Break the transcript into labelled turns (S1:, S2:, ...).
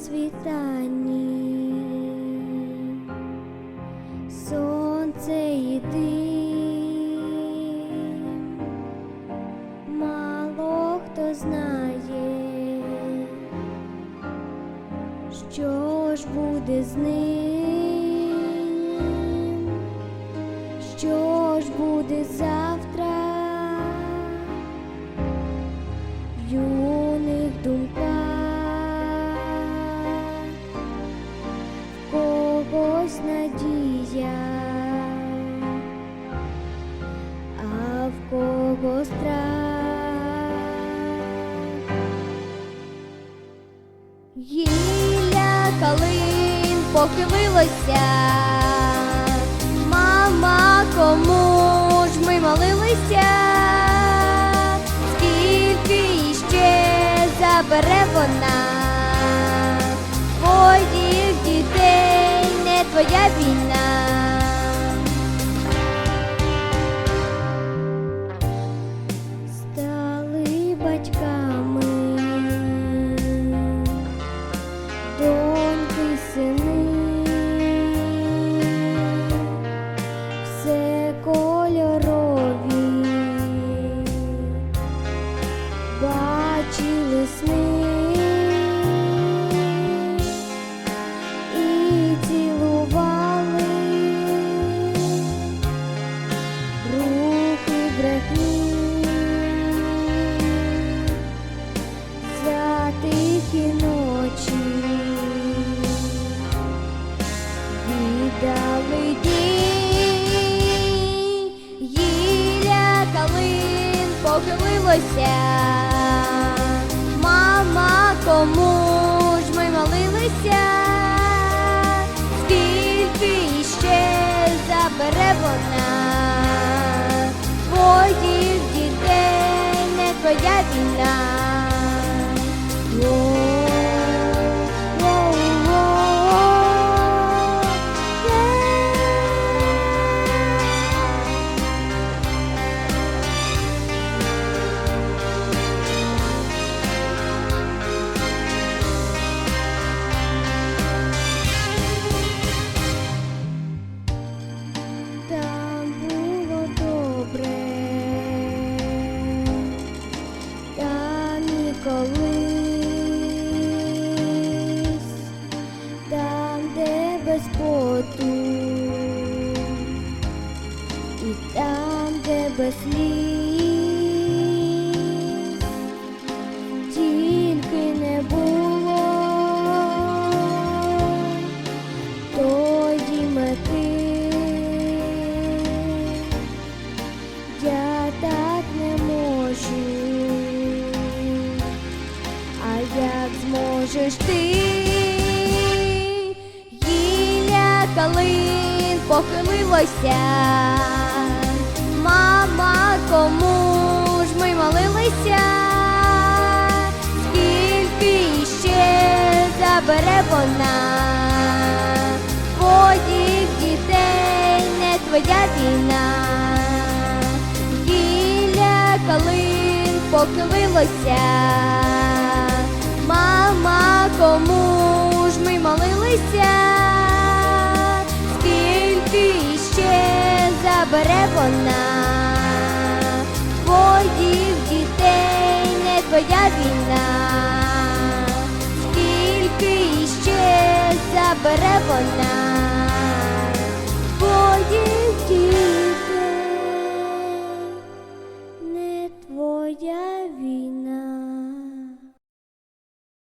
S1: світанні, сонце і дим, мало хто знає, що ж буде з ним, що ж буде завтра. Кого страх. Гілля калин похилилося, мама, кому ж ми молилися, скільки іще забере вона, батьками, доньки, сини, все кольорові, бачили сни похилилося, мама, кому ж ми молилися, скільки іще забере вона без сліз, тільки не було тої мети. Я так не можу, а як зможеш ти, гілля калин похилилося, мама, кому ж ми молилися, скільки іще забере вона, твоїх дітей не твоя війна. Гілля калин похилилося, мама, кому ж ми молилися, скільки іще забере вона, твоя війна, скільки іще забере вона, твоїх